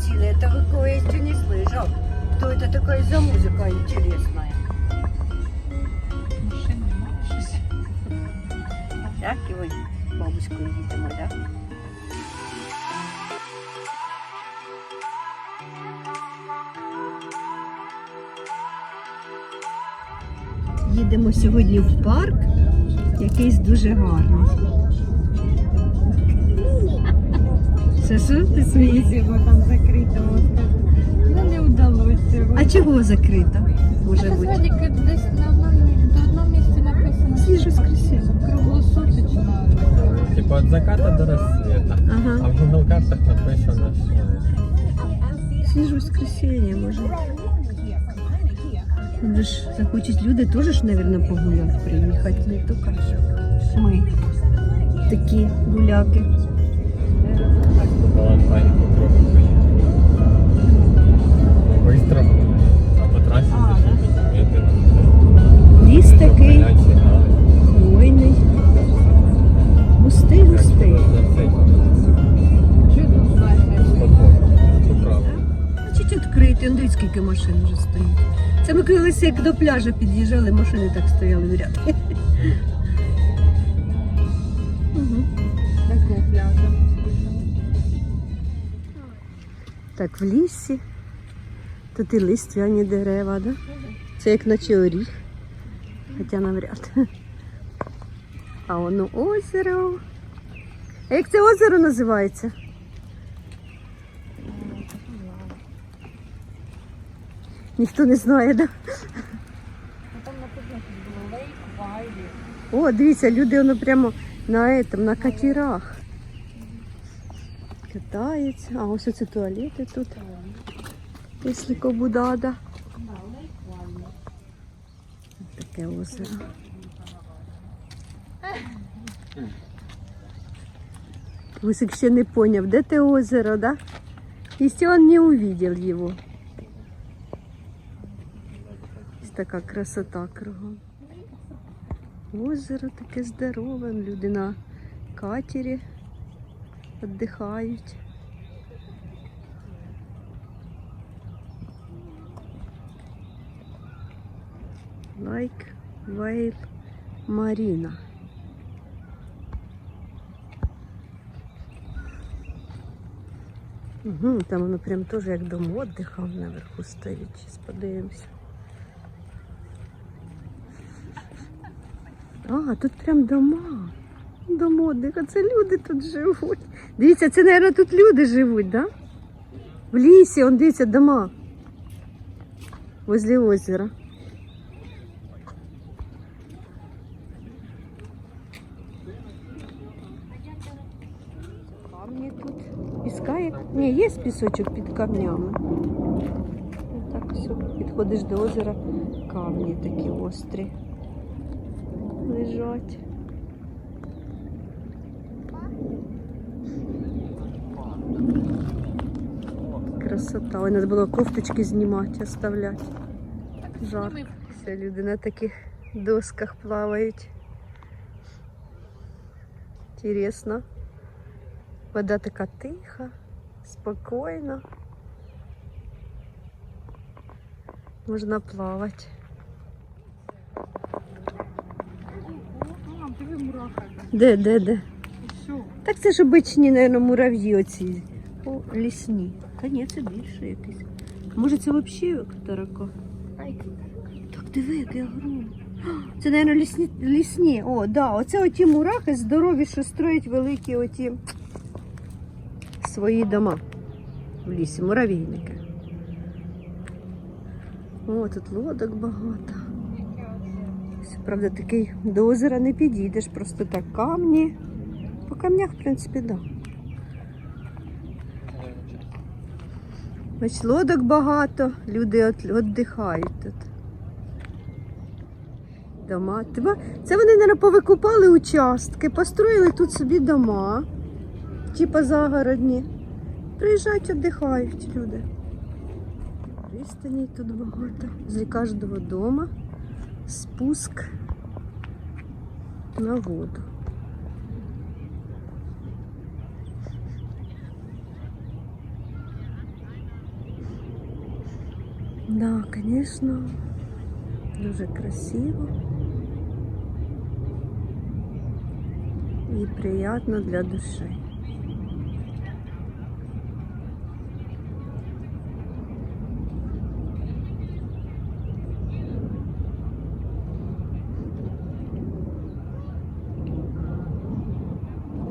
ціле. Это вы кое-что не слышал. Кто это такая за музыка интересная? Машини немає щось. Так, і ось бабушкою їдемо, так? Їдемо сьогодні в парк, якийсь дуже гарний. Що, що ти смієшся? Бо там закрито. Ну не вдалося. А чого закрито? Може бути. садик десь на одному, місці написано. Свіже воскресенье. Круглосуточно. Типа от заката до рассвета. А в Google картах написано, що Свіже воскресенье, може. Вони ж захочуть люди теж ж, мабуть, погуляти, приїхати, не тільки ми. Такі гуляки. А по трасі. Ліс такий хвойний. Густий, густий. Значить відкритий, скільки машин вже стоїть. Це ми колись як до пляжу під'їжджали, машини так стояли в ряд. Так, в лісі. Тут і листвяні дерева, да? Це як наче оріх. Хоча навряд. А воно озеро. А як це озеро називається? Ніхто не знає, да? Лейк Вайлі. О, дивіться, люди воно прямо на этом, на катерах. Катаються. А ось оце туалети тут. Кому надо. Таке озеро. Высик ще не поняв, де те озеро, да? Если он не увидел его. Ось така красота кругом. Озеро таке здорове, люди на катері віддихають. Лайк Вейл Маріна. Угу, там воно прям теж як дом отдиха наверху стоїть. Зараз. А, тут прям дома. Дом отдиха. Це люди тут живуть. Дивіться, це, мабуть, тут люди живуть, да? В лісі, он дивіться, дома. Возле озера. Камні тут. Піска як? Ні, є пісочок під камнями. Так все. Підходиш до озера, камні такі острі. Лежать. Красота. Ой, треба було кофточки знімати, оставляти. Жарко. Все, люди на таких досках плавають. Інтересно. Вода така тиха, спокійна. Можна плавати. Де, де, де? Так це ж обичні, мабуть, мурав'ї оці. О, лісні. Та ні, це більше якийсь. Може це взагалі тарако? Так диви, який огромний. Це, мабуть, лісні, лісні. О, да, оце оті мурахи здорові, що строять великі оті свої дома в лісі, муравейники. О, тут лодок багато. Правда, такий до озера не підійдеш, просто так камні. По камнях, в принципі, так. Да. Бач, лодок багато, люди віддихають тут. Дома. Це вони, мабуть, повикупали участки, построїли тут собі дома, типа загородні. Приїжджають, віддихають люди. Пристаней тут багато. З кожного дома спуск на воду. Да, звісно, дуже красиво. І приємно для душі.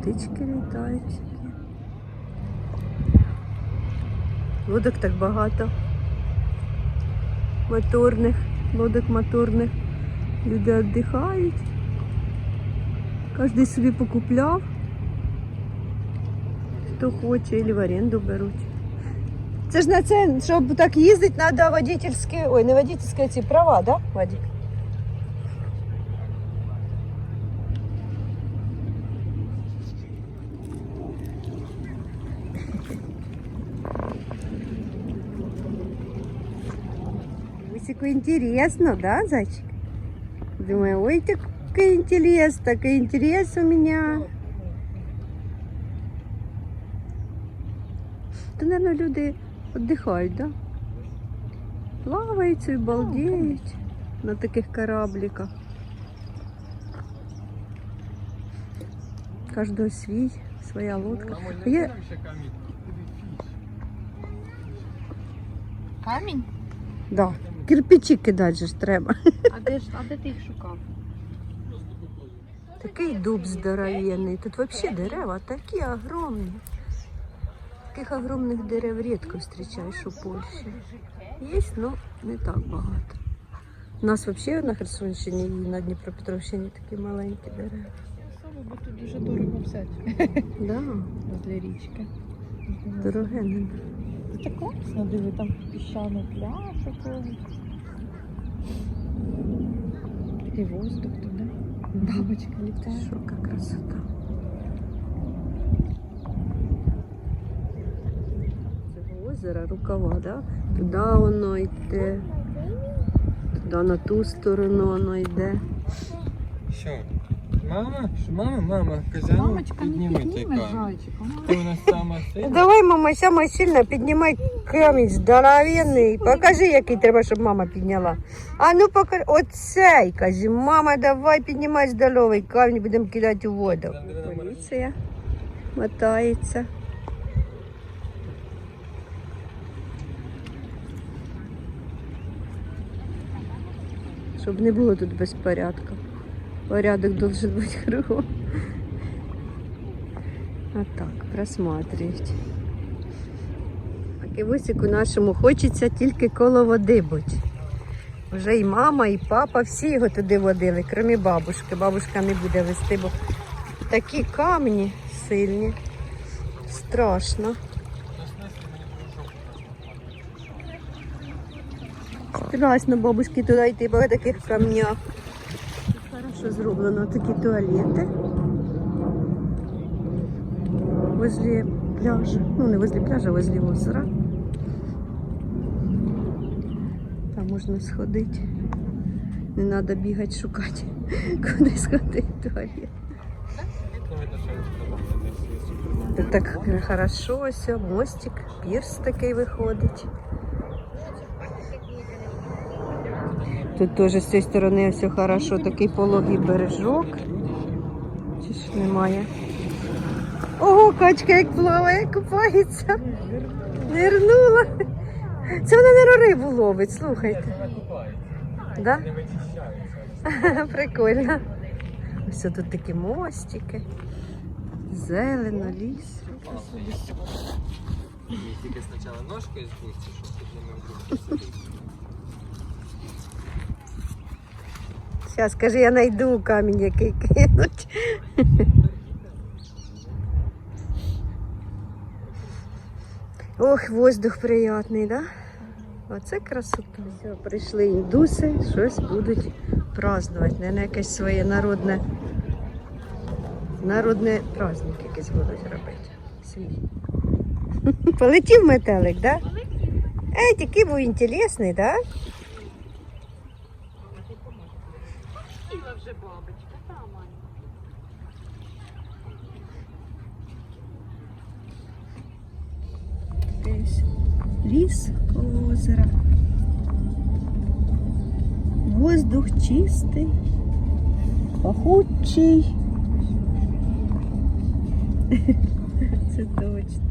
Птички літають. всякі. Лодок так багато. Моторних, лодок моторних. Люди віддихають. Кожен собі покупляв. Хто хоче, або в оренду беруть. Це ж на це, щоб так їздити, треба водительські, ой, не водительські, а ці права, да, Вадик? интересно, да, зайчик? Думаю, ой, такой интерес, такой интерес у меня. То, наверное, люди отдыхают, да? Плавають і балдеють на таких корабликах. Кожного свій, своя лодка. Я... Камінь? Да. Кирпичі кидати ж треба. А де ж, а де ти їх шукав? Такий дуб здоровенний. Тут взагалі дерева такі огромні. Таких огромних дерев рідко зустрічаєш у Польщі. Є, але не так багато. У нас взагалі на Херсонщині і на Дніпропетровщині такі маленькі дерева. Саме, бо тут дуже дорого взяти Да, для річки. дороге не. Це класно, диви, там піщаний пляж якогось. Такий воздух туда. Бабочка летает. Що яка красота. Це озеро, рукава, да? Туди воно йде. Туди на ту сторону воно йде. Що? Мама? Що, мама, мама, казану, Мамочка не підніми підніме зайчика. Ти у нас сама сильна. Давай, мама, сама сильно піднімай камінь здоровенний. Покажи, який треба, щоб мама підняла. А ну покажи. Оцей, каже, мама, давай піднімай здоровий камінь, будемо кидати у воду. Поліція мотається. Щоб не було тут безпорядку. Порядок должен бути кругом. А так, просматривають. Кивусику нашому хочеться тільки коло води бути. Вже і мама, і папа, всі його туди водили, крім бабушки. Бабушка не буде вести, бо такі камні сильні. Страшно. Страшно бабушки туди йти, бо таких камнях. Хорошо зроблено такі туалети. Возле пляжа. Ну, не возле пляжа, а возле озера. Там можна сходити. Не треба бігати шукати, куди сходити туалет. Що так хорошо, ось мостик, пірс такий виходить. Тут теж з цієї сторони все хорошо, такий пологий бережок. Чи ж немає? Ого, качка як плаває, купається. Нирнула. Це вона не рибу ловить, слухайте. Да? Прикольно. Ось тут такі мостики. Зелено, ліс. Тільки спочатку ножкою спустиш, щоб тут не мог бути. Зараз, скажи, я знайду камінь, який кинуть. Ох, воздух приятний, да? Оце красота. Все, прийшли індуси, щось будуть празднувати. Не якесь своє народне, народне праздник якийсь будуть робити. Свій. Полетів метелик, да? Ей, такий був інтересний, да? Вже бабочка, та Маня. Десь ліс коло озера. Воздух чистий, пахучий. Це точно.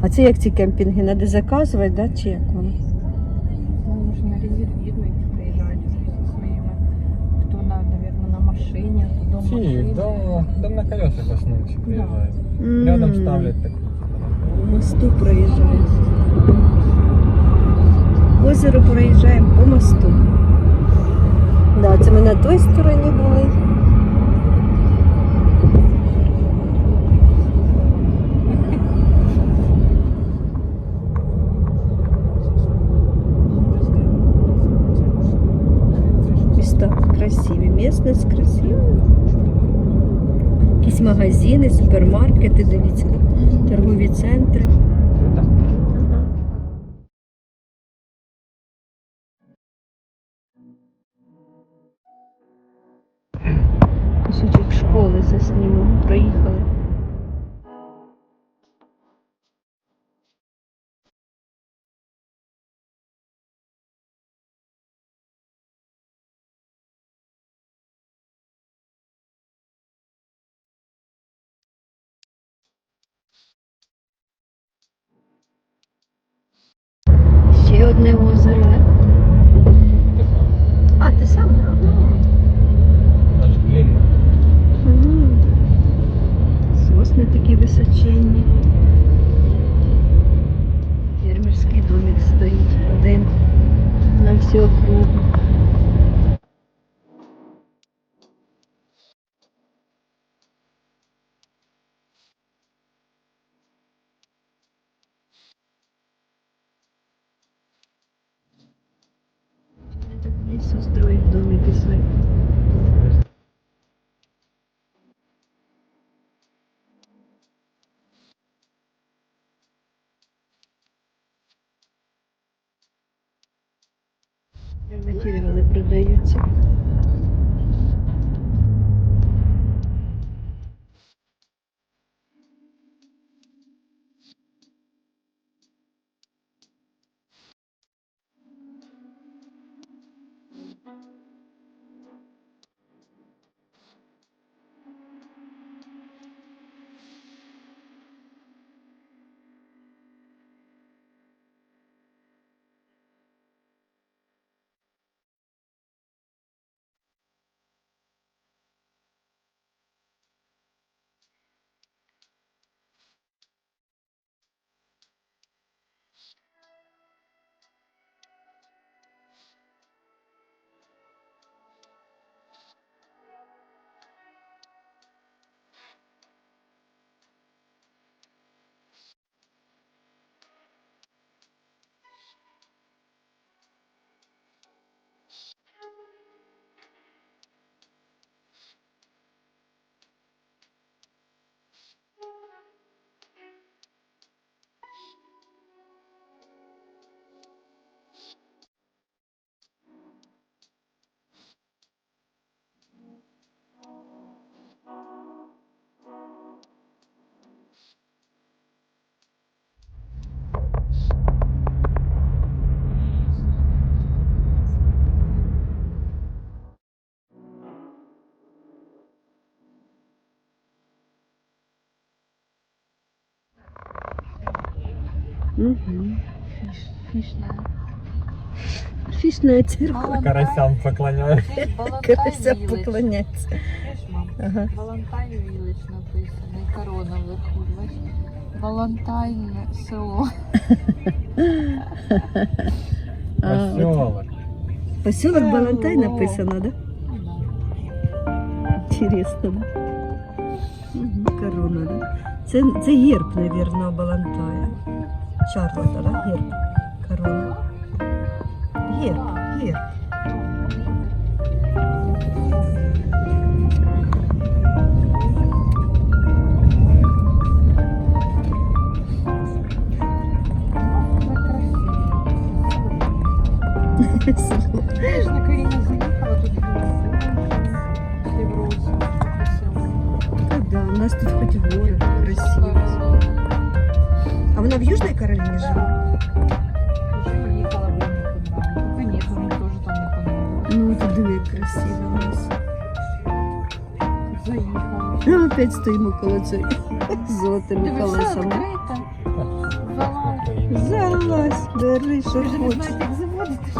А це як ці кемпінги? Треба заказувати, да? чи як воно? Ну, можно резервировать, приезжать со своими. Кто, на, наверное, на машине, кто до Ті, машины. до, до на колесах в основному всі приїжджають. Рядом М, ставлять так. Мосту проїжджаємо. Озеро проїжджаємо по мосту. Да, це ми на той стороні були. Міста магазини, супермаркети, дивіться, торгові центри. Кусочок школи засніму. Проїхали. Ще одне озеро. А, ти сам? Аж длинно. Мгм. Сосни такі височенні. Фермерський домик стоїть один на всю Угу. Фишная. Фішна церква. Карасям поклоняють. Карася мам, Ага. Написано, і корона вверху? Valentine село. Поселок. Поселок Балантай написано, да? Интересно, да? Корона, да? Це, це герб, наверное, Балантая. Чарльза, да? Герб. Корона. Герб, герб. Знаєш, на Каріна заїхала, тут Євроусе. Та да, у нас тут хоть горы красиво. А вона в Южной Каролине? Уже приїхала в Вінницю, да. Конечно, у них теж як красиво у нас. Заїхали. Ну, опять стоїмо коло цієї з золотими Дивися, колесами. відкрита. Залазь. Залазь, бери, що Ви ж не хочеш. знаєте, як заводити.